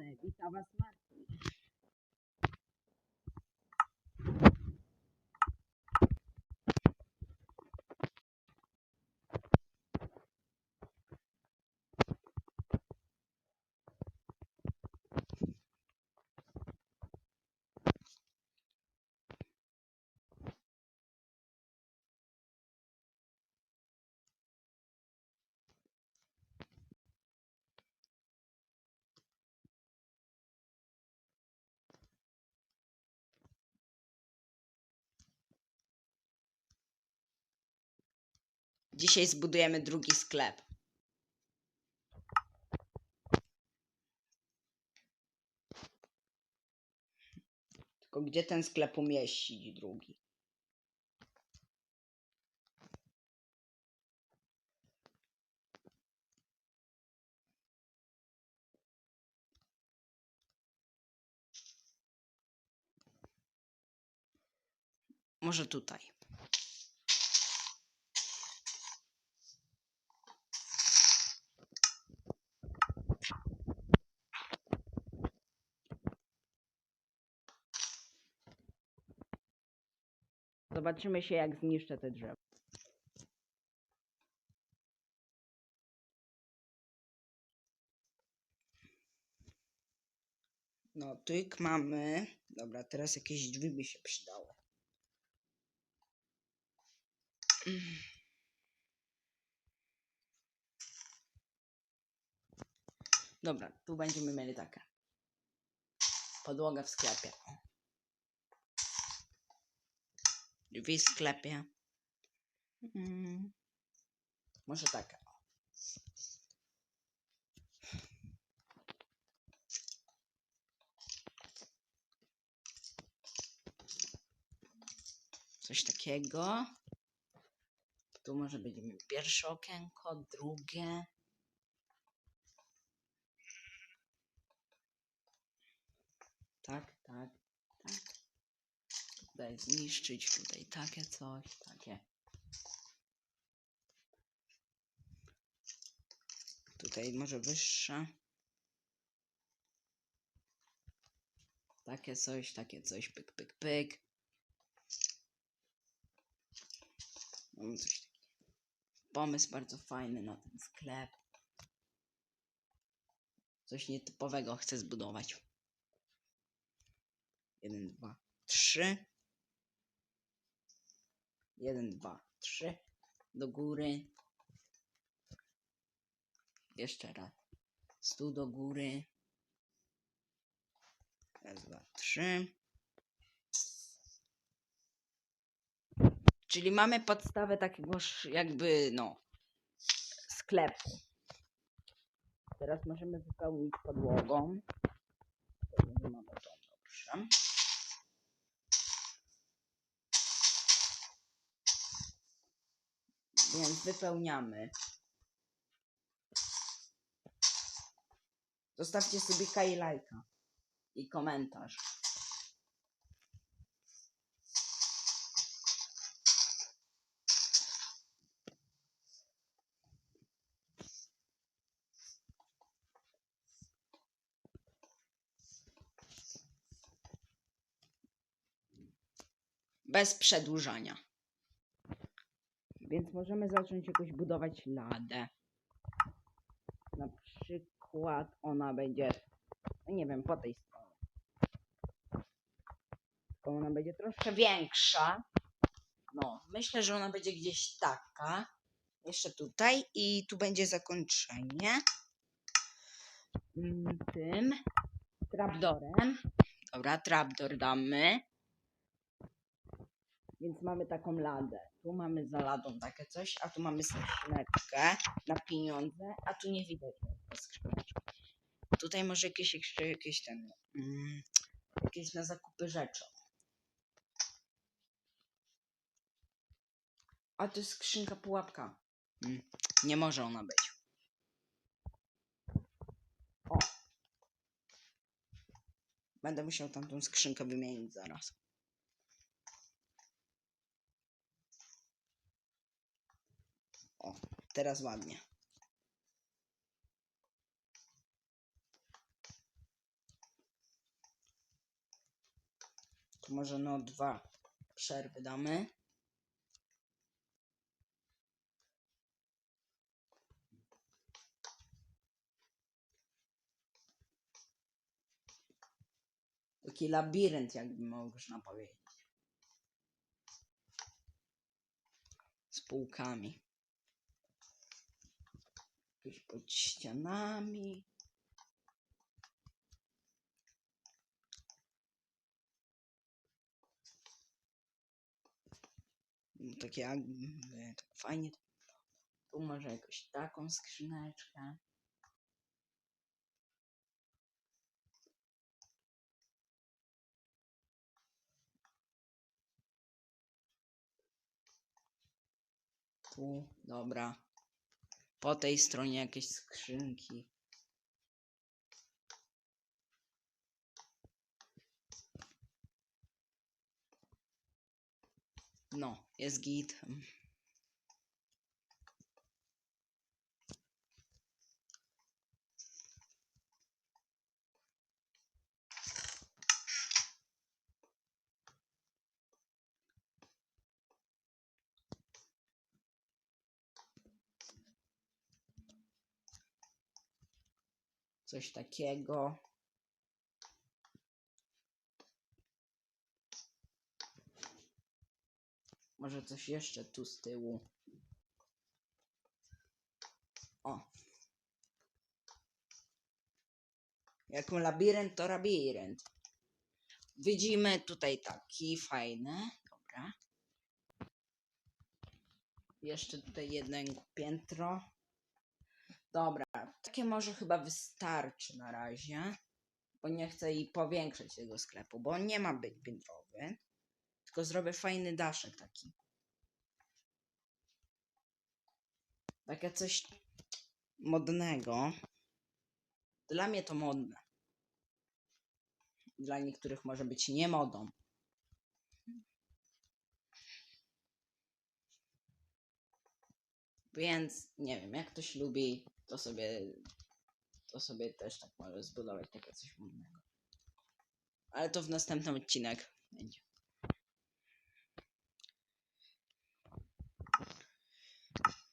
है बीता Dzisiaj zbudujemy drugi sklep. Tylko gdzie ten sklep umieścić drugi? Może tutaj. Zobaczymy się, jak zniszczę te drzewo. No, tyk mamy. Dobra, teraz jakieś drzwi by się przydały. Dobra, tu będziemy mieli takie. Podłoga w sklepie. O. Drzwi w sklepie. Mm. Może taka. o. Coś takiego. Tu może będziemy pierwsze okienko, drugie. Tak, tak, tak. Tutaj zniszczyć, tutaj takie coś, takie. Tutaj może wyższe. Takie coś, takie coś, pyk, pyk, pyk. Mamy coś takiego. Pomysł bardzo fajny na ten sklep. Coś nietypowego chcę zbudować. Jeden, dwa, trzy. Jeden, dwa, trzy. Do góry. Jeszcze raz. Stu do góry. Raz, dwa, trzy. Czyli mamy podstawę takiego jakby, no, sklepu. Teraz możemy wypełnić podłogą. Mamy to, dobrze. Więc wypełniamy. Zostawcie sobie i lajka i komentarz. Bez przedłużania. Więc możemy zacząć jakoś budować ladę. Na przykład ona będzie, no nie wiem, po tej stronie. Tylko ona będzie troszkę większa. No, myślę, że ona będzie gdzieś taka. Jeszcze tutaj i tu będzie zakończenie. Mm, Tym trapdorem. Dobra, trapdor damy. Więc mamy taką ladę. Tu mamy za ladą takie coś, a tu mamy skrzyneczkę na pieniądze, a tu nie widać skrzyneczki. Tutaj może jakieś jeszcze jakieś ten, mm, jakieś na zakupy rzeczy. A to jest skrzynka pułapka. Mm, nie może ona być. O. Będę musiał tamtą skrzynkę wymienić zaraz. Teraz ładnie. To może no dwa przerwy damy. Taki labirynt, jakby można powiedzieć. Z półkami. Jakieś pod ścianami. No, Takie jakby, tak fajnie. Tu może jakąś taką skrzyneczkę. Tu, dobra. Po tej stronie jakieś skrzynki. No, jest git. Coś takiego. Może coś jeszcze tu z tyłu. O. Jak labirynt, to labirynt. Widzimy tutaj taki fajny. Dobra. Jeszcze tutaj jednego piętro. Dobra, takie może chyba wystarczy na razie. Bo nie chcę i powiększać tego sklepu, bo on nie ma być piętrowy. Tylko zrobię fajny daszek taki. Takie coś modnego. Dla mnie to modne. Dla niektórych może być nie modą. Więc nie wiem, jak ktoś lubi, to sobie to sobie też tak może zbudować takie coś modnego. Ale to w następnym odcinek będzie.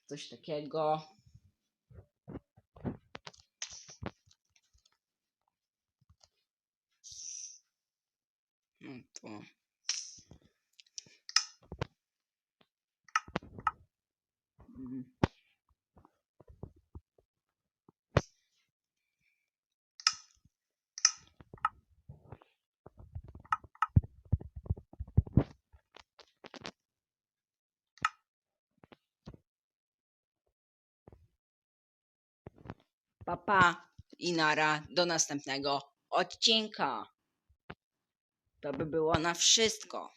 Coś takiego. No to. Mm. Papa i nara do następnego odcinka. To by było na wszystko.